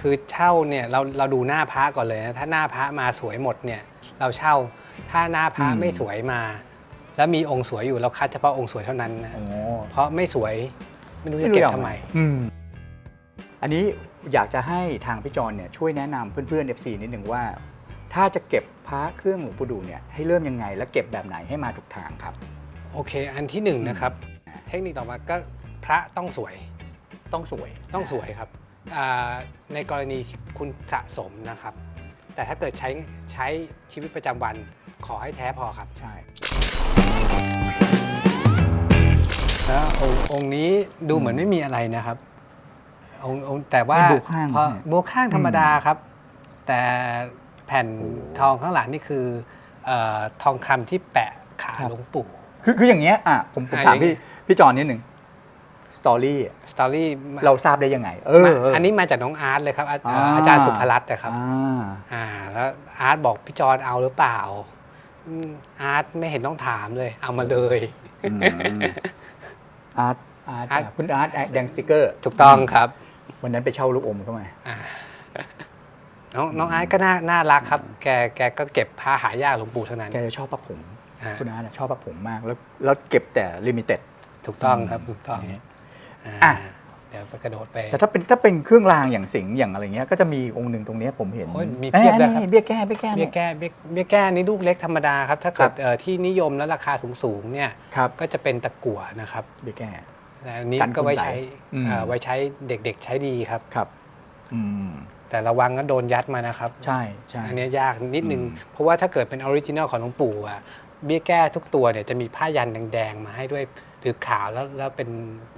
คือเช่าเนี่ยเราเราดูหน้าพระก่อนเลยนะถ้าหน้าพระมาสวยหมดเนี่ยเราเช่าถ้าหน้าพระอืมไม่สวยมา แล้วมีองค์สวยอยู่เราคัดเฉพาะองค์สวยเท่านั้นนะโอ้เพราะไม่สวยไม่รู้จะเก็บทำไมอืมอันนี้อยากจะให้ทางพี่จอนเนี่ยช่วยแนะนำเพื่อนๆ FC นิดหนึ่งว่า ถ้าจะเก็บพระเครื่องหลวงปู่ดูเนี่ยให้เริ่มยังไง และเก็บแบบไหนให้มาถูกทางครับ โอเค อันที่หนึ่งนะครับอ่าเทคนิคต่อมาก็พระต้องสวยต้องสวยต้องสวยครับอ่า ในกรณีที่คุณสะสมนะครับ แต่ถ้าเกิดใช้ใช้ชีวิตประจำวันขอให้แท้พอครับ ใช่แล้วองค์องค์นี้ดูเหมือนไม่มีอะไรนะครับองค์องค์แต่ว่าเป็นบัวข้างพอเนี่ยบัวข้างธรรมดาอืมครับ แต่แผ่นโอ้ทองข้างหลังนี่คือเออทองคำที่แปะขาครับ หลวงปู่ คือคืออย่างเงี้ยอะผมผมอะถามอย่างเงี้ พี่ยพี่จอนนิดหนึ่ง สตอรี่สตอรี่เราทราบได้ยังไง เออเอันนี้มาจากน้องอาร์ตเลยครับ อาอ่าอาจารย์สุภรัตน์นะครับอ่าอ่าแล้วอาร์ตบอกพี่จอนเอาหรือเปล่าอืมอาร์ตไม่เห็นต้องถามเลย เอามาเลยอืมอาร์ตอาร์ตอาร์ตคุณอาร์ตแดงสติกเกอร์ ถูกต้องครับ วันนั้นไปเช่าลูกอมเข้ามาอ่าน้องน้องอาร์ตก็น่าน่ารักครับ แกแกก็เก็บผ้าหายากหลวงปู่เท่านั้น แกจะชอบปักผมอ่าคุณอาร์ตอะชอบปักผมมากแล้วแล้วเก็บแต่ลิมิเต็ดถูกต้องครับถูกต้องนี้ อ่าอะเดี๋ยวไปกระโดดไปแต่ถ้าเป็นถ้าเป็นเครื่องรางอย่างสิงห์อย่างอะไรเงี้ยก็จะมีองค์หนึ่งตรงเนี้ยผมเห็นโอ้ยมีเพียบเลยครับอ้นี่เบี้ยแก้เบี้ยแก้เบี้เนี่ยยแก้เบี้ยเบี้ยแก้นี่ลูกเล็กธรรมดาครับ ถ้าเกิดครับ เอ่อที่นิยมและราคาสูงๆเนี่ยครับก็จะเป็นตะกั่วนะครับเบี้ยแก้ อันนี้กันคุณก็ไว้ใช้ใส่อืม เอ่อไว้ใช้เด็กๆใช้ดีครับ ครับ อืม แต่ระวังก็โดนยัดมานะครับ ใช่ใช่อันนี้ยากนิดนึงอืมเพราะว่าถ้าเกิดเป็นออริจินัลของหลวงปู่อะเบี้ยแก้ทุกตัวเนี่ยจะมีผ้ายันแดงๆมาให้ด้วยหรือขาวแล้วแล้วเป็น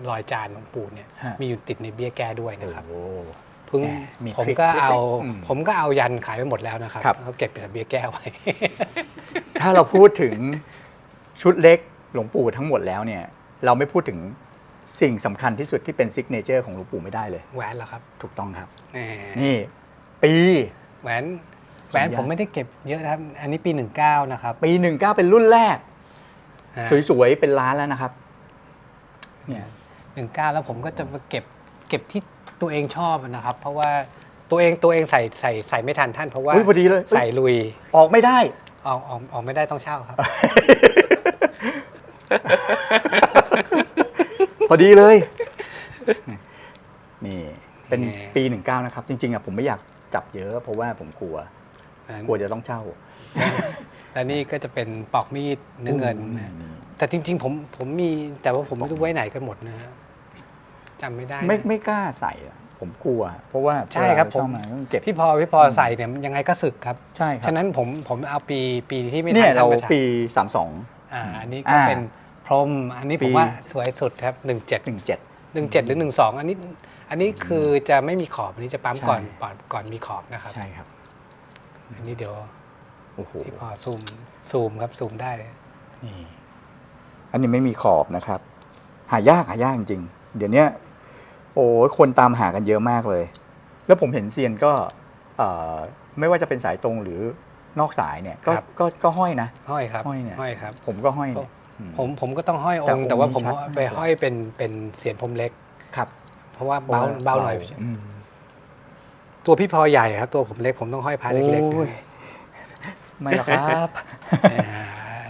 รอยจานหลวงปู่เนี่ยฮะมีอยู่ติดในเบี้ยแก้ด้วยนะครับโอ้เพิ่งแหมมีผมทริคก็เอาเล็กๆอืมผมก็เอายันขายไปหมดแล้วนะครับครับเขาเก็บเป็นเบี้ยแก้ไว้ ถ้าเราพูดถึงชุดเล็กหลวงปู่ทั้งหมดแล้วเนี่ย เราไม่พูดถึง สิ่งสำคัญที่สุดที่เป็นซิกเนเจอร์ของหลวงปู่ไม่ได้เลย แหวนเหรอครับถูกต้องครับ แหมนี่ ปี แหวนแหวนสัญญาผมไม่ได้เก็บเยอะนะครับ อันนี้ปี 19 นะครับปีหนึ่งเก้าเป็นรุ่นแรกอ่าสวยๆ เป็นล้านแล้วนะครับ เนี่ยหนึ่งเก้าแล้วผมก็จะมาเก็บเก็บที่ตัวเองชอบนะครับ เพราะว่าตัวเองตัวเองใส่ใส่ใส่ไม่ทันท่านเพราะว่าอุ๊ยพอดีเลยใส่ลุยออกไม่ได้ ออกออกออกไม่ได้ต้องเช่าครับพ อดีเลย นี่เป็นแหมปีหนึ่งเก้านะครับ จริงๆอะผมไม่อยากจับเยอะ เพราะว่าผมกลัว กลัวจะต้องเช่า และนี่ก็จะเป็นปอกมีดเนื้อเงินนะแต่จริง ๆ ผมผมมีแต่ว่าผมไม่รู้ไว้ไหนกันหมดนะฮะจำไม่ได้นะไม่ไม่กล้าใส่อะผมกลัว เพราะว่าใช่ครับเวลาเาผมมาต้องเก็บพี่พอพี่พอใส่เนี่ยยังไงก็สึกครับ ใช่ครับฉะนั้นผมผมเอาปีปีที่ไม่ทัเนี่ยนเราท่านประชาปีสามสอง อ่าอันนี้ก็อ่า เป็นพรห ม อันนี้ผปี มว่าสวยสุดครับหนึ่งเจ็ดหนึ่งเจ็ดหนึ่งเจ็ดหรือหนึ่งสองอันนี้ อันนี้คือจะไม่มีขอบ อันนี้จะปั๊มใช่ก่อนก่อนก่อนมีขอบนะครับ ใช่ครับอันนี้เดี๋ยวโอ้โหพี่พอซูมซูมครับซูมได้เลยนี่อันนี้ไม่มีขอบนะครับ หายากหายากจริงๆเดี๋ยวเนี้ยโอ้ยคนตามหากันเยอะมากเลย แล้วผมเห็นเซียนก็เอ่อไม่ว่าจะเป็นสายตรงหรือนอกสายเนี่ยก็ครับก็ก็ห้อยนะ ห้อยครับห้อยเนี่ย ห้อยครับ ผมก็ห้อยเนี่ยอื ผมผมก็ต้องห้อยอแต่งองค์ค์ แต่ว่าผมชัดไปมากเลยห้อยเป็นเป็นเสียนพรมเล็กครับ เพราะว่าเบาเบาหน่อยอืมตัวพี่พอใหญ่ครับ ตัวผมเล็กผมต้องห้อยพระเล็กๆโอ้ยนะไม่หรอกครับอ่า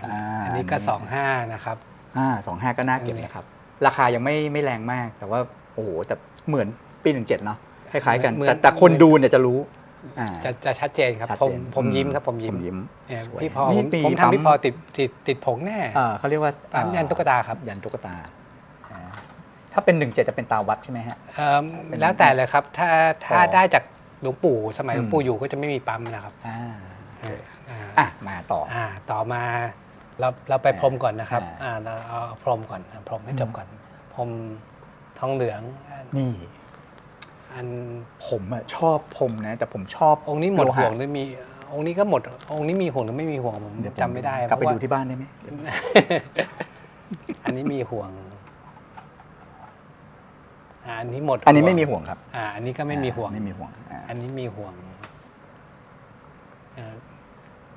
อ่าอันนี้ก็สองห้านะครับอ่าสองห้าก็น่าเก็บนะครับ ราคายังไม่ไม่แรงมาก แต่ว่าโอ้โหแต่เหมือนปีหนึ่งเจ็ดเนาะคล้ายๆกันเหมือนแต่แต่คนดูเนี่ยจะรู้ อ่า จะจะชัดเจนครับชัดผมเจนผมยิ้มครับผมยิ้มยิ้มเนี่ยสวยพี่พอนี่ผมปีผมปั๊ม ทำพี่พอติดติดติดผงแน่เอ่อเขาเรียกว่าปั๊มยันตุ๊กตาครับยันตุ๊กตาอ่าถ้าเป็นหนึ่งเจ็ดจะเป็นตาวัดใช่ไหมฮะ เอิ่มแล้วแต่เลยครับถ้าถ้าอ๋อได้จากหลวงปู่สมัยอืมหลวงปู่อยู่ก็จะไม่มีปั๊มนะครับอ่าอ่าอะมาต่อ อ่าต่อมาเราเราไปพรมก่อนนะครับอ่าอ่าเราเอาพรมก่อนอ่าพรมให้จบก่อนพรมทองเหลือง นี่ อันผมอะชอบผมนะ แต่ผมชอบองค์นี้หมดโลห่วงหรือมีองค์นี้ก็หมด องค์นี้มีห่วงหรือไม่มีห่วงผมเดี๋ยวผจำไม่ได้กลับไปเพราะดูว่าที่บ้านได้ไหม อันนี้มีห่วงอ่าอันนี้หมดอันนี้ไม่มีห่วงครับอ่า อันนี้ก็ไม่มีห่วง ไม่มีห่วงอ่าอันนี้มีห่วงอ่า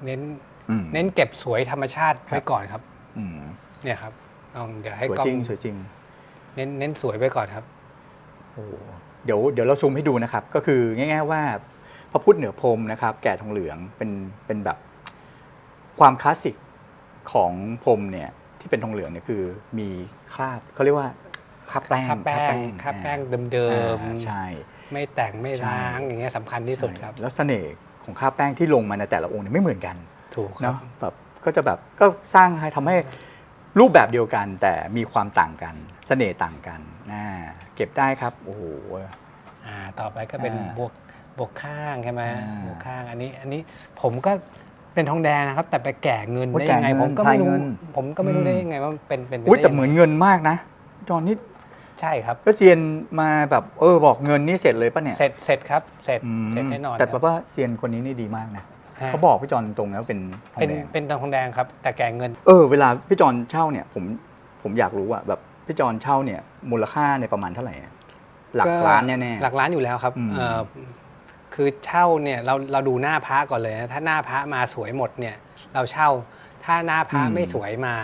เน้น อืมเน้นเก็บสวยธรรมชาติครับไว้ก่อนครับ อืมเนี่ยครับลองเดี๋ยวให้สวยกล้องจริงสวยจริงเน้นเน้นสวยไว้ก่อนครับ โอ้โห เดี๋ยวเดี๋ยวเราซูมให้ดูนะครับ ก็คือง่ายๆว่าพระพุทธเหนือพรหมนะครับ แก่ทองเหลืองเป็นเป็นแบบความคลาสสิกของพรหมเนี่ยที่เป็นทองเหลืองเนี่ยคือมีคราบเขาเรียกว่าคราบแป้งค่าแป้งค่าแป้งเดิมอ่าใช่ๆไม่แต่งไม่ใช่ล้างอย่างเงี้ยสำคัญที่สุดครับ แล้วเสน่ห์ของคราบแป้งที่ลงมาในแต่ละองค์เนี่ยไม่เหมือนกันถูกครัเนาะบแบบก็จะแบบก็สร้างให้ทำให้รูปแบบเดียวกันแต่มีความต่างกัน เสน่ห์ต่างกันอ่าเก็บได้ครับโอ้โห อ่าต่อไปก็เป็นอ่าบวกบวกข้างใช่ไหมอ่าบวกข้างอันนี้อันนี้ผมก็เป็นทองแดงนะครับ แต่ไปแก่เงินโอ้ยได้ยังไง แก่เงินผมก็ไม่รู้พลายเงินผมก็ไม่รู้อืม ได้ยังไงว่าเป็นเป็นไปอุ้ยได้แต่ยังเหมือนไงเงินมากนะจอนนี่ใช่ครับก็เซียนมาแบบเออบอกเงินนี่เสร็จเลยปะเนี่ยเสร็จเสร็จครับเสร็จอืมเสร็จแน่นอนแต่คแบรับบว่าเซียนคนนี้นี่ดีมากนะฮะเขาบอกพี่จอนตรงๆนะว่าเป็นทองเป็นแดง เป็นทองแดงครับ แต่แก่เงิน เออเวลาพี่จอนเช่าเนี่ยผมผมอยากรู้อะแบบ พี่จอนเช่าเนี่ยมูลค่าในประมาณเท่าไหร่อะหลักล้านแน่ๆ หลักล้านอยู่แล้วครับอืม เอ่อคือเช่าเนี่ยเราเราดูหน้าพระก่อนเลยนะถ้าหน้าพระมาสวยหมดเนี่ย เราเช่าถ้าหน้าพระไม่สวยมา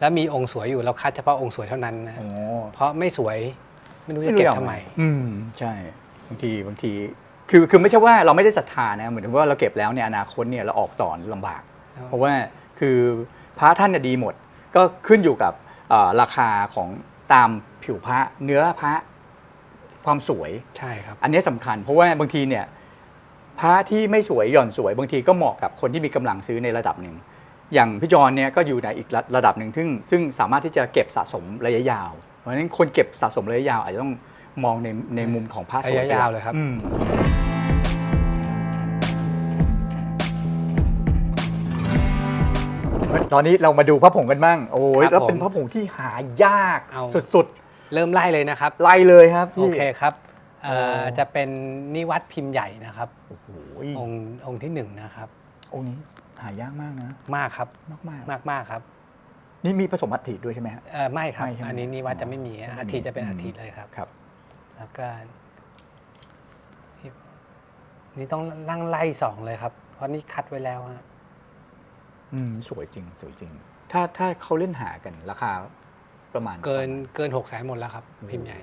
แล้วมีองค์สวยอยู่เราคัดเฉพาะองค์สวยเท่านั้นนะโอ้เพราะไม่สวยไม่รู้จะเก็บทำไม อืมใช่บางทีบางที คือคือไม่ใช่ว่าเราไม่ได้ศรัทธานะเหมือนว่าเราเก็บแล้วเนี่ยอนาคตเนี่ยเราออกต่อลำบาก เพราะว่าคือพระท่านเนี่ยดีหมด ก็ขึ้นอยู่กับเอ่อ ราคาของตามผิวพระเนื้อพระความสวย ใช่ครับ อันนี้สำคัญ เพราะว่าบางทีเนี่ยพระที่ไม่สวยหย่อนสวย บางทีก็เหมาะกับคนที่มีกำลังซื้อในระดับหนึ่งอย่างพี่จอนเนี่ยก็อยู่ในอีกระระดับหนึ่งซึ่งซึ่งสามารถที่จะเก็บสะสมระยะยาว เพราะฉะนั้นคนเก็บสะสมระยะยาวอาจจะต้องมองในในมุมของพระสวยระยะยาวเลยครับ ตอนนี้เรามาดูพระผงกันบ้าง โอ้ยครับแล้วเป็นผมพระผงที่หายากเอา สุดเริ่มไล่เลยนะครับ ๆไล่เลยครับโอพี่ เคครับเอ่อโอ้ จะเป็นนิวัตพิมพ์ใหญ่นะครับ โอ้โหองค์องค์ที่หนึ่งนะครับ องค์นี้หายากมากนะ มากครับมากมากมากมากครับนี่มีผสมอัฐิด้วยใช่ไหมฮะ เอ่อไม่ครับ ไม่ใช่ไหมอันนี้นิวัตจะไม่มีอ๋อไม่มีอาทิจะเป็นอืม อาทิเลยครับ ครับ แล้วก็นี่นี่ต้องนั่งไล่สองเลยครับ เพราะนี่คัดไว้แล้วฮะ อืมสวยจริง สวยจริง ถ้าถ้าเขาเล่นหากันราคาประมาณเกินเกินหกแสนหมดแล้วครับ พิมพ์ใหญ่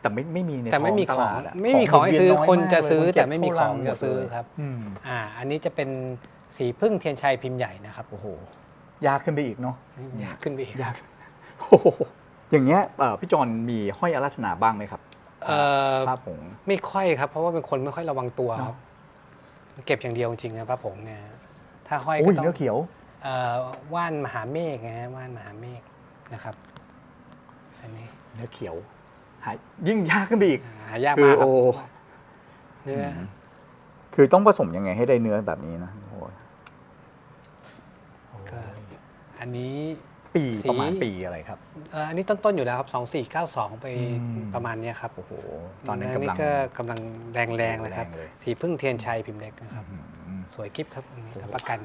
แต่ไม่ไม่มีในแต่ไม่มีท้ของตลาดะไม่มีของให้ซื้อหมุคนเวียจะยซื้อเลยแต่ไม่มีของเก็บจะซื้อหมดเลยครับ อืมอ่า อันนี้จะเป็นสีพึ่งเทียนชัยพิมพ์ใหญ่นะครับโอ้โหยากขึ้นไปอีกเนาะยากขึ้นไปอีกยากโอ้โหอย่างเงี้ยเอ่อพี่จอนมีห้อยอาราธนาบ้างไหมครับเอ่อภาพผงไม่ค่อยครับ เพราะว่าเป็นคนไม่ค่อยระวังตัวครับเนอะเก็บอย่างเดียวจริงๆครับพระผงเนี่ย ถ้าห้อยอุ้ก็ยต้องเนื้อเขียว เอ่อว่านมหาเมฆนะฮะว่านมหาเมฆนะครับอันนี้เนื้อเขียวหายยิ่งยากขึ้นไปอีกอ่าหายากคือมากครับโอ้ เนื้ออคือต้องผสมยังไงให้ได้เนื้อแบบนี้นะโอ้โหก็อันนี้ ปีสี ประมาณปีอะไรครับ เอ่ออันนี้ต้นๆอยู่แล้วครับสองสี่เก้าสองไปอืม ประมาณเนี้ยครับโอ้โหตอนนั้นกำลัง ก็กำลังแรงๆเลยครับ แรงเลย สีพึ่งเทียนชัยพิมพ์เล็กนะครับ อืม สวยกิฟครับอันนี้รับประกัน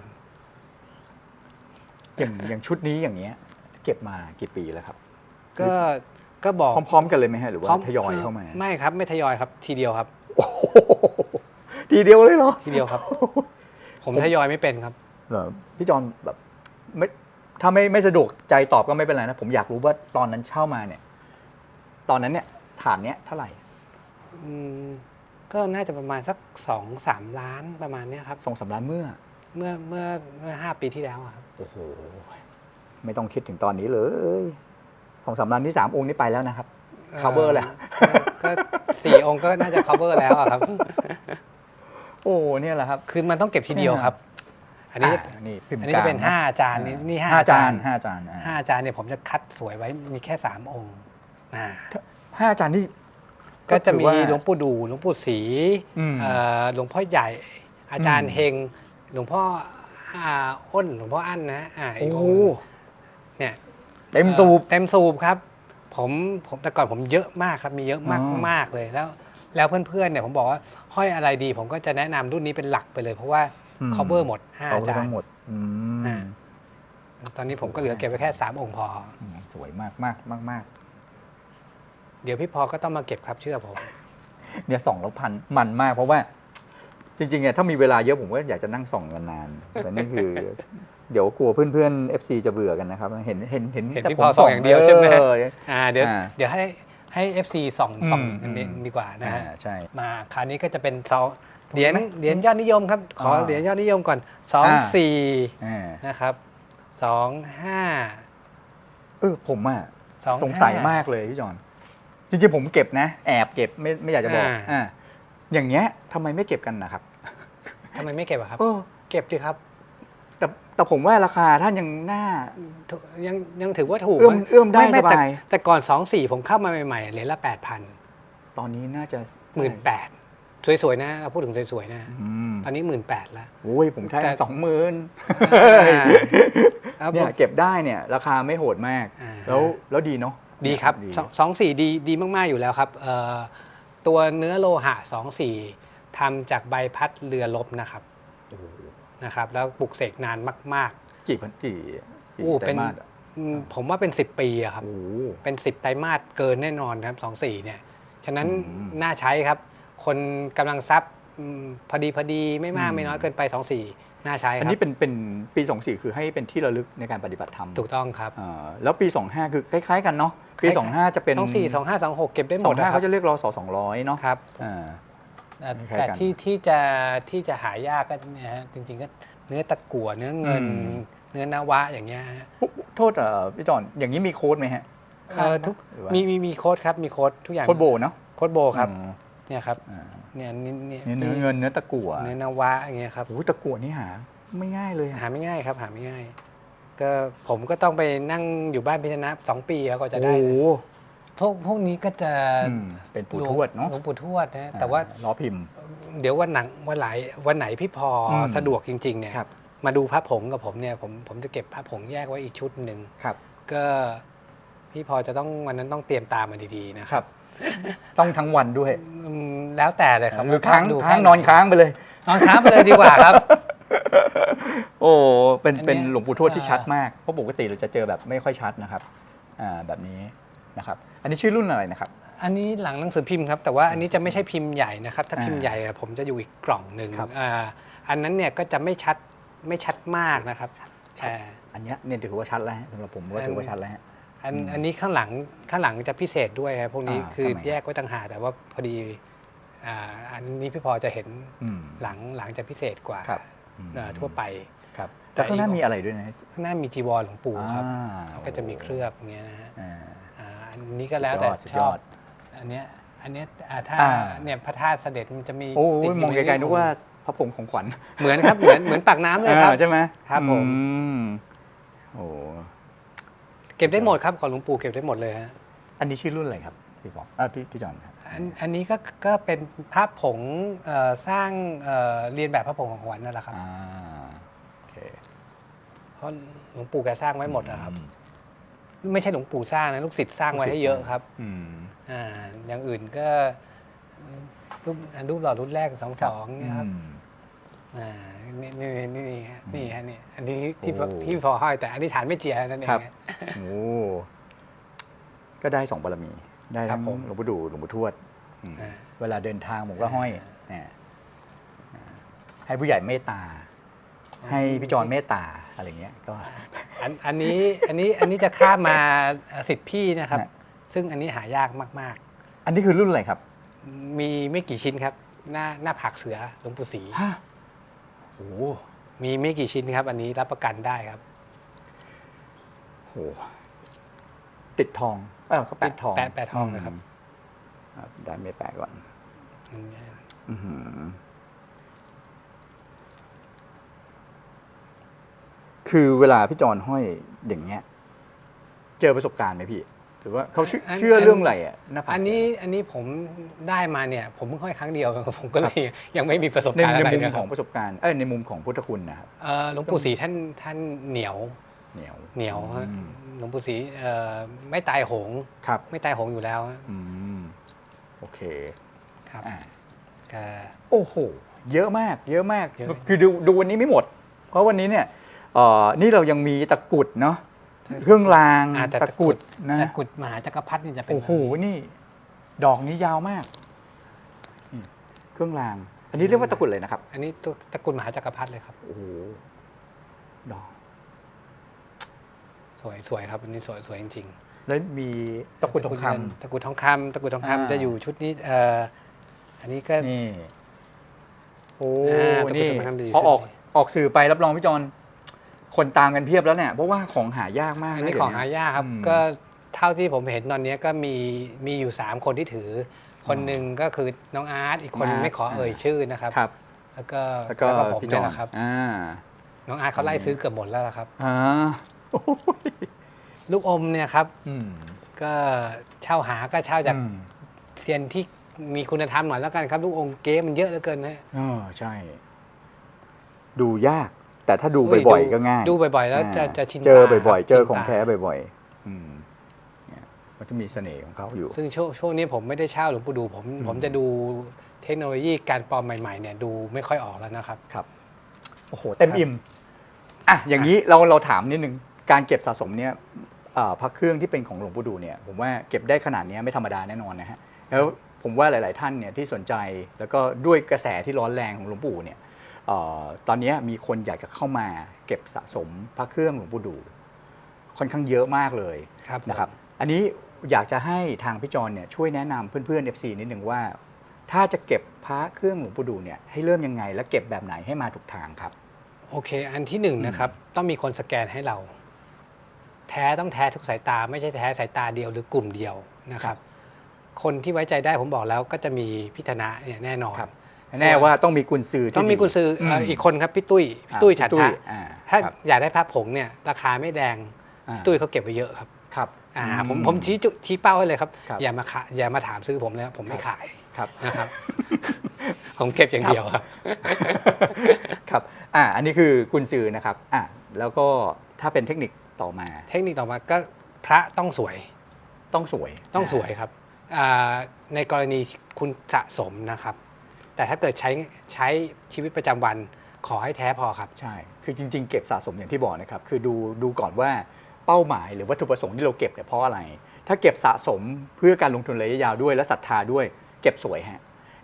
อย่างอย่างชุดนี้อย่างเงี้ย เก็บมากี่ปีแล้วครับ ก็ก็บอกพร้อมๆกันเลยไหมฮะหรือว่าพร้มทยอยเข้ามา ไม่ครับ ไม่ทยอยครับ ทีเดียวครับโอ้โหทีเดียวเลยเหรอทีเดียวครับ ผมทยอยไม่เป็นครับเหรอพี่จอนแบบไม่ถ้าไม่ไม่สะดวกใจตอบก็ไม่เป็นไรนะ ผมอยากรู้ว่าตอนนั้นเช่ามาเนี่ย ตอนนั้นเนี่ยฐานเนี้ยเท่าไหร่อืม ก็น่าจะประมาณสักสองสามล้านประมาณเนี้ยครับสองสามล้านเมื่อ เมื่อเมื่อเมื่อห้าปีที่แล้วอะครับโอ้โห ไม่ต้องคิดถึงตอนนี้เลยสองสามล้านที่สามองค์นี้ไปแล้วนะครับ cover แล้วเอ่อก็สี่องค์ก็น่าจะ cover แล้วอะครับ โอ้เนี่ยแหละครับ คือมันต้องเก็บทีเดียวครับ อันนี้อ่านี่พิมพ์อันนี้จะเป็นกลงห้าจานนี่นี่ห้าห้าจานจานห้าจานอ่าห้าจานเนี่ยผมจะคัดสวยไว้มีแค่สามองค์อ่าห้าจานนี่ ก็จะมีถือว่าหลวงปู่ดูหลวงปู่ศรีอืมเอ่อหลวงพ่อใหญ่ อาจารอืย์มเฮง หลวงพ่ออ่าอ้นหลวงพ่ออั้นนะอ่าอีโอ้กองค์หนึ่งเนี่ยเต็มสูบเต็มสูบครับ ผมผมแต่ก่อนผมเยอะมากครับมีเยอะมากอ๋อมากเลยแล้ว แล้วเพื่อนๆเนี่ยผมบอกว่าห้อยอะไรดี ผมก็จะแนะนำรุ่นนี้เป็นหลักไปเลย เพราะว่า cover หมดห้าเขาจาทั้นงหมดอืมอ่าตอนนี้ผมก็เหลือเก็บไว้แค่สามองค์พออืมสวยมากมากมากมาก เดี๋ยวพี่พอก็ต้องมาเก็บครับเชื่อผมเนี่ยส่องแล้วพันมันมาก เพราะว่า จริงๆเนี่ยถ้ามีเวลาเยอะผมก็อยากจะนั่งส่องกันนานๆแต่นี่คือ เดี๋ยวกลัวเพื่อนๆ FC จะเบื่อกันนะครับ เห็นเห็นเห็นเห็นแต่พี่ผมพอส่องอย่างเดียวใช่ไหมเอออ่าเดี๋ยวอ่าเดี๋ยวให้ให้ FC ส่องส่องอืมกันนิดอืมดีกว่านะฮะอ่าใช่มาคราวนี้ก็จะเป็นสองเหรียญเหรียญยอดนิยมครับขออ่าเหรียญยอดนิยมก่อนสองอ่าสี่อ่านะครับสองห้าเออผมอะสองสงสัยห้มากเลยพี่จอน จริงๆผมเก็บนะ แอบเก็บไม่ไม่อยากจะบอกอ่า อ่าอย่างเงี้ยทำไมไม่เก็บกันนะครับทำไมไม่เก็บอะครับ เออเก็บดีครับแต่แต่ผมว่าราคาท่านยังน่า ถูกยังยังถือว่าถูกเอื้อมนะเอื้อมได้ไม่ไม่สแต่บาย แต่ก่อนสองสี่ผมเข้ามาใหม่ๆเหรียญละแปดพันตอนนี้น่าจะหมื่นแปดสวยๆนะเราพูดถึงสวยๆนะ อืมตอนนี้หมื่นแปดแล้วโอ้ยผมใช้แต่ สองหมื่นครับเนี่ยเก็บได้เนี่ย ราคาไม่โหดมาก อ่าแล้วแล้วดีเนาะ ดีครับดีสองสองสี่ดีดีมาก ๆ อยู่แล้วครับเอ่อตัวเนื้อโลหะสองสี่ทำจากใบพัดเรือลบนะครับโอ้โหนะครับ แล้วปลูกเสกนานมาก กี่พันกี่โอ้กี่ไตรเป็น มาสอะๆอืมผมว่าเป็น 10 ปีอะครับ โอ้โหเป็น 10 ไตรมาสเกินแน่นอนครับสองสี่เนี่ย ฉะนั้นอืมน่าใช้ครับ คนกำลังทรัพย์อืมพอดีพอดีไม่มากอืม ไม่น้อยเกินไปสองสี่ น่าใช้อันครับนี้เป็นเป็นปีสองสี่คือให้เป็นที่ระลึกในการปฏิบัติธรรมถูกต้องครับอ่าแล้วปี 25 คือคล้ายๆ กันเนาะปีคล้ายๆ25 จะเป็นสองสี่สองห้าสองหกเก็บได้หสมอดงห้านะครัเขาบจะเรียกรอสอสองร้อยเนาะครับ อ่า แต่คล้ายๆแต่กันที่ที่จะที่จะหายากก็เนี่ยฮะจริงๆก็เนื้อตะกั่วเนื้อเงิน อืม เนื้อนาวะอย่างเงี้ยฮะโทษเอ่อพี่จอนอย่างนี้มีโค้ดไหมฮะเอ่อทุกหรือว่ามีมีมีโค้ดครับมีโค้ดทุกอย่างโค้ดโบเนาะโค้ดโบครับอืมเนี่ยครับ อ่า เนี่ยนี่เนี่ยเนื้อเนื้อเงินเนื้อตะกั่วเนื้อนาวะอย่างเงี้ยครับโอ้โหตะกั่วนี่หา ไม่ง่ายเลยอะหาไม่ง่ายครับ หาไม่ง่าย ก็ผมก็ต้องไปนั่งอยู่บ้านพิจนะสองปีแล้วก็จะได้โอ้โหพวกพวกนี้ก็จะอืมเป็นปู่ทวดเนาะหลวงปู่ทวดนะแต่ว่าล้อพิมพ์ เดี๋ยววันหนังวันไหนวันไหนพี่พออมสะดวกจริง ๆ เนี่ยครับมาดูพระผงกับผมเนี่ยผมผมจะเก็บพระผงแยกไว้อีกชุดหนึ่งครับ ก็พี่พอจะต้องวันนั้นต้องเตรียมตามมาดีๆนะครับ ต้องทั้งวันด้วย อืมแล้วแต่เลยครับหรือค้างดูค้างแค่ไหนอนค้างไปเลย นอนค้างไปเลยดีกว่าครับ โอ้เป็นอันเนี้ยเป็นหลวงปู่ทวดที่อ่าชัดมากเพราะปกติเราจะเจอแบบไม่ค่อยชัดนะครับอ่าแบบนี้นะครับ อันนี้ชื่อรุ่นอะไรนะครับ อันนี้หลังหนังสือพิมพ์ครับ แต่ว่าอันนี้จะไม่ใช่พิมพ์ใหญ่นะครับ ถ้าอ่าพิมพ์ใหญ่อะผมจะอยู่อีกกล่องหนึ่งครับ อ่าอันนั้นเนี่ยก็จะไม่ชัดไม่ชัดมากนะครับอ่า อันเนี้ยเนี่ยถือว่าชัดแล้วฮะสำหรับผมก็ถือว่าชัดแล้วฮะ อันอืมอันนี้ข้างหลังข้างหลังจะพิเศษด้วยครับพวกนี้อ่าคือทำไมแยกไว้ต่างหากแต่ว่าพอดีอ่าอันนี้พี่พอจะเห็นอืม หลังหลังจะพิเศษกว่าครับอืมเอ่อทั่วไป ครับ แต่ข้างหน้าแต่อีกมีอะไรด้วยนะข้างหน้ามีจีวรหลวงปู่ครับอ่าแล้วก็จะมีเคลือบอย่างเงี้ยนะฮะอ่าอ่าอันนี้ก็แล้วแต่สุดชยออบด อันเนี้ยอันเนี้ยอ่าถ้าอ่า เนี่ยพระธาตุเสด็จมันจะมีโอ้ติดยยู่มองไกลๆในึกว่าพระผงของขวัญเหมือนครับเหมือนเหมือนตักน้ำเลยครับ อ่าใช่ไหมครับผม อืมโอ้ เก็บได้หมดครับของหลวงปู่เก็บได้หมดเลยฮะอันนี้ชื่อรุ่นอะไรครับพี่บอกอ่าพี่พี่จอนครับอันอันนี้ก็ก็เป็นพระผงเอ่อสร้างเอ่อเรียนแบบพระผงของขวัญนั่นแหละครับ อ่าโอเคเพราะหลวงปู่แกสร้างไว้หมดนะครับ อืมไม่ใช่หลวงปู่สร้างนะลูกศิษย์สร้างไว้ให้เยอะครับอืม อ่าอย่างอื่นก็รูปอันรูปหล่อรุ่นแรกสองสองเนี่ยครับอืมอ่า นี่นี่นี่นี่ฮะนี่ฮะนี่อันนี้ที่โอ้ พี่พอห้อยแต่อันนี้ฐานไม่เจียนั่นเองครับฮะ โอ้ก็ได้สองบารมี ได้ครัทั้บงผม หลวงปู่ดูหลวงปู่ทวดอืม อ่า เวลาเดินทางผมก็ห้อยเนี่ยอ่าให้ผู้ใหญ่เมตตาให้พี่จอนเมตตาอะไรเงี้ยก็ อันอันนี้อันนี้อันนี้จะข้ามมาเอ่อสิทธิพี่นะครับ ฮะ ซึ่งอันนี้หายากมาก อันนี้คือรุ่นอะไรครับๆ มีไม่กี่ชิ้นครับ หน้าหน้าผักเสือหลวงปู่ศรีฮะ โอ้มีไม่กี่ชิ้นครับ อันนี้รับประกันได้ครับโหติดทองเออเขาแปะทองแปะแปะทองนะครับมครับได้ไม่แปะก่อนอื้อหือคือเวลาพี่จอนห้อยอย่างเงี้ย เจอประสบการณ์ไหมพี่ หรือว่าเขาเชื่ออันเชื่ออันเรื่องอะไรอะหาผากอันนี้อันนี้ผมได้มาเนี่ย ผมเพิ่งค่อยครั้งเดียว ผมก็เลยยังไม่มีประสบในการณ์ในอะไรมุมนะคขรัอบงประสบการณ์เอ้ยในมุมของพุทธคุณนะครับเอ่อหลวงปู่ศรีท่านท่านเหนียวเหนียวเหนียวฮะอืมหลวงปู่ศรีเอ่อไม่ตายโหง ครับไม่ตายโหงอยู่แล้วฮะอืมโอเคครับอ่า ก็ โอ้โห เยอะมาก เยอะมาก เยอะ คือดูดูวันนี้ไม่หมด เพราะวันนี้เนี่ยเอ่อนี่เรายังมีตะกรุดเนาะ เครื่องรางอ่าแต่ตะกรุดนะตะกรุดมหาจักรพรรดินี่จะเป็นโอ้โหนี่ ดอกนี้ยาวมากนี่เครื่องราง อันนี้เรียกว่าตะกรุดเลยนะครับอันนี้ตัวตะกรุดมหาจักรพรรดิเลยครับ โอ้โหดอก สวยสวยครับอันนี้สวยสวยจริงแล้วมีตะกรุดทองคเงินตะกรุดทองคำตะกรุดทองอ่าคำจะอยู่ชุดนี้เอ่ออันนี้ก็ำนี่โอ้อ่าตะกรุดนี่ทองคำจะอยู่พอออกชุดนี้ออกสื่อไปรับรองพี่จอน คนตามกันเพียบแล้วเนี่ยเพราะว่าของหายากมากอันนะนี้เดี๋ขวองหายากครับอืม ก็เท่าที่ผมเห็นตอนนี้ก็มีมีอยู่ 3 คนที่ถือ คนหนึ่งก็คือน้องอาร์ตอีกคนอาร์ตไม่ขอเอ่ยชื่อนะครับ ครับ แล้วก็แล้วก็แล้วก็ผมพี่จเนี่อยนนะครับ อ่าน้องอาร์ตเขาไล่ซื้อเกือบหมดแล้วล่ะครับ อ่าโอ้ยลูกอมเนี่ยครับอืมก็เช่าหาก็เช่าจากอืมเซียนที่มีคุณธรรมหน่อยแล้วกันครับ ลูกอมเก๊มันเยอะเหลือเกินนะอ๋อใช่ ดูยาก แต่ถ้าดูอุ้ยบ่อยดูๆก็ง่าย ดูบ่อยๆ แล้วจะาจะชินเจอตาบ่อยครับๆเจอชินของตาแท้บ่อยๆอืมเนี่ยมันจะมีเสน่ห์ของเขาอยู่ ซึ่งช่วงช่วงนี้ผมไม่ได้เช่าหลวงปู่ดูผมอืมผมจะดูเทคโนโลยีการปลอมใหม่ๆเนี่ยดูไม่ค่อยออกแล้วนะครับครับโอ้โหเต็มอิ่มอะอย่างนี้เราเราถามนิดนึงการเก็บสะสมเนี่ยเอ่อพระเครื่องที่เป็นของหลวงปู่ดูเนี่ยผมว่าเก็บได้ขนาดเนี้ยไม่ธรรมดาแน่นอนนะฮะแล้วผมว่าหลาย ๆ ท่านเนี่ยที่สนใจแล้วก็ด้วยกระแสที่ร้อนแรงของหลวงปู่เนี่ยเออ ตอนเนี้ยมีคนอยากจะเข้ามาเก็บสะสมพระเครื่องหลวงปู่ดู ค่อนข้างเยอะมากเลยครับผมนะครับ อันนี้อยากจะให้ทางพี่จอนเนี่ยช่วยแนะนำเพื่อนๆ FC นิดหนึ่งว่า ถ้าจะเก็บพระเครื่องหลวงปู่ดูเนี่ยให้เริ่มยังไง และเก็บแบบไหนให้มาถูกทางครับ โอเค อันที่หนึ่งอืมนะครับต้องมีคนสแกนให้เรา แท้ต้องแท้ทุกสายตา ไม่ใช่แท้สายตาเดียวหรือกลุ่มเดียวนะครับ คนที่ไว้ใจได้ผมบอกแล้วก็จะมีพิธนะเนี่ยแน่นอนครับ แน่ว่าต้องมีกุญซือที่ต้องมีกุญซือเอ่ออมอีกคนครับพี่ตุ้ยพี่ตุ้ยฉันทะอ่าถ้าครับอยากได้พระผงเนี่ยราคาไม่แดงอ่าพี่ตุ้ยเขาเก็บไว้เยอะครับครับอ่าอืผมผมชี้จุชี้เป้าให้เลยครับครับอย่ามาขะอย่ามาถามซื้อผมเลยครับผมไม่ขายครับนะครับผมเก็บอย่างเดียวครับครับอ่าอันนี้คือกุญซือนะครับอ่าแล้วก็ถ้าเป็นเทคนิคต่อมา เทคนิคต่อมาก็พระต้องสวย ต้องสวยต้องสวยครับอ่าในกรณีคุณสะสมนะครับ แต่ถ้าเกิดใช้ใช้ชีวิตประจำวันขอให้แท้พอครับ ใช่ คือจริง ๆ เก็บสะสมอย่างที่บอกนะครับ คือดูดูก่อนว่าเป้าหมายหรือวัตถุประสงค์ที่เราเก็บเนี่ยเพราะอะไร ถ้าเก็บสะสมเพื่อการลงทุนระยะยาวด้วยและศรัทธาด้วยเก็บสวยฮะ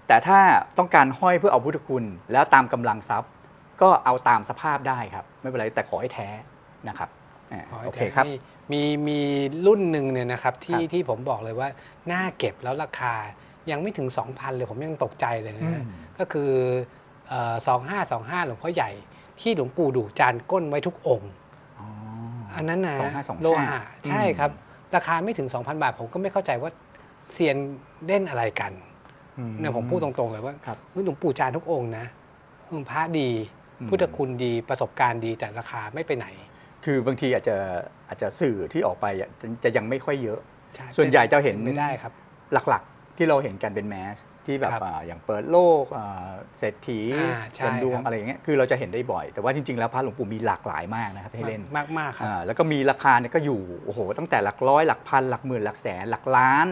แต่ถ้าต้องการห้อยเพื่อเอาพุทธคุณ แล้วตามกำลังทรัพย์ ก็เอาตามสภาพได้ครับ ไม่เป็นไรแต่ขอให้แท้นะครับอ่าขอให้โอเคแท้ครับ มีมีมีรุ่นหนึ่งเนี่ยนะครับที่ครับ ที่ผมบอกเลยว่าน่าเก็บแล้วราคา ยังไม่ถึง 2,000 เลยผมยังตกใจเลยนะฮะอืมก็คือสองห้าสองห้าหลวงพ่อใหญ่ ที่หลวงปู่ดูจานก้นไว้ทุกองค์อ๋ออันนั้นนะ2525โลหะใช่ครับ ราคาไม่ถึง 2,000 บาท ผมก็ไม่เข้าใจว่าเซียนเล่นอะไรกันอืเนี่ยผมพูดตรงๆเลยว่าครับเฮ้ยหลวงปู่จานทุกองค์นะอืมพระดีอืมพุทธคุณดีประสบการณ์ดีแต่ราคาไม่ไปไหน คือบางทีอาจจะอาจจะสื่อที่ออกไปอะจะจะยังไม่ค่อยเยอะช่ส่วนใหญ่จะเห็นไม่ได้ครับ หลักๆ ที่เราเห็นกันเป็นแมสที่แบบครับอ่าอย่างเปิดโลกอ่าเศรษฐีอ่าใช่เดินดวคงรับ อะไรอย่างเงี้ยคือเราจะเห็นได้บ่อย แต่ว่าจริง ๆ แล้วพระหลวงปู่มีหลากหลายมากนะครับให้เล่นมากมากๆครับ อ่าแล้วก็มีราคาเนี่ยก็อยู่โอ้โหตั้งแต่หลักร้อยหลักพันหลักหมื่นหลักแสนหลักล้าน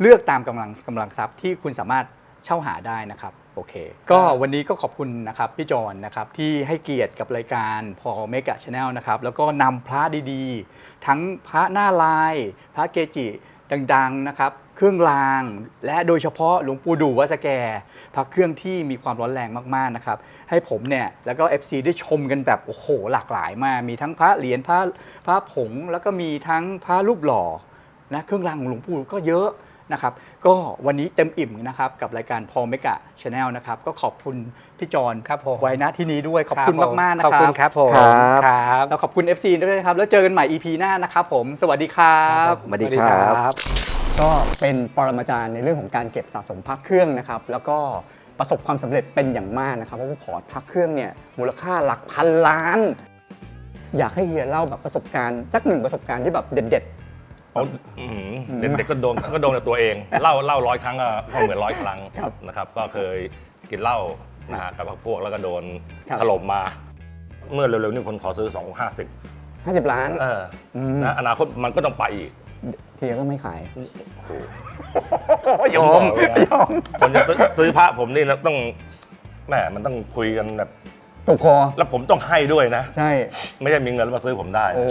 เลือกตามกำลังกำลังทรัพย์ที่คุณสามารถเช่าหาได้นะครับโอเค ก็วันนี้ก็ขอบคุณนะครับพี่จอนนะครับที่ให้เกียรติกับรายการพอเมกะชาแนลนะครับแล้วก็นำพระดีๆ ทั้งพระหน้าลาย พระเกจิดังๆนะครับ เครื่องราง และโดยเฉพาะหลวงปู่ดูวัดสแกพระเครื่องที่มีความร้อนแรงมากๆนะครับให้ผมเนี่ยแล้วก็ FC ได้ชมกันแบบโอ้โหหลากหลายมาก มีทั้งพระเหรียญพระพระผง แล้วก็มีทั้งพระรูปหล่อนะเครื่องรางของหลวงปู่ก็เยอะนะครับก็วันนี้เต็มอิ่มนะครับกับรายการพอเมกะชาแนลนะครับก็ขอบคุณพี่จอนครับผมไว้นะที่นี้ด้วยขอบคุณรับผมากๆนะขอบครับคุณครับผมครับครับแล้วขอบคุณ FC ด้วยนะครับแล้วเจอกันใหม่ EP หน้านะครับผมสวัสดีครับ สวัสดีครับ ก็เป็นปรมาจารย์ในเรื่องของการเก็บสะสมพระเครื่องนะครับ แล้วก็ประสบความสำเร็จเป็นอย่างมากนะครับเพราะว่าพอร์ตพระเครื่องเนี่ยมูลค่าหลักพันล้าน อยากให้เฮียเล่าแบบประสบการณ์สักหนึ่งประสบการณ์ที่แบบเด็ดเอาอื้อหือเด็กๆก็โดนก็โดนกับตัวเองเล่าเล่าร้อยครั้งก็ก็เหมือนร้อยครั้งครับนะครับ ก็เคยกินเหล้านะฮะกับพวกแล้วก็โดนครับถล่มมา เมื่อเร็วๆนี้คนขอซื้อ 2 50ๆ50 ล้านเออมนะอนาคตมันก็ต้องไปอีก เฮียก็ไม่ขายยอมยอมคนจะซื้อซื้อพระผมนี่นะต้องแหมมันต้องคุยกันแบบ ตกคอ แล้วผมต้องให้ด้วยนะ ใช่ ไม่ใช่มีเงินแล้วมาซื้อผมได้ โอ้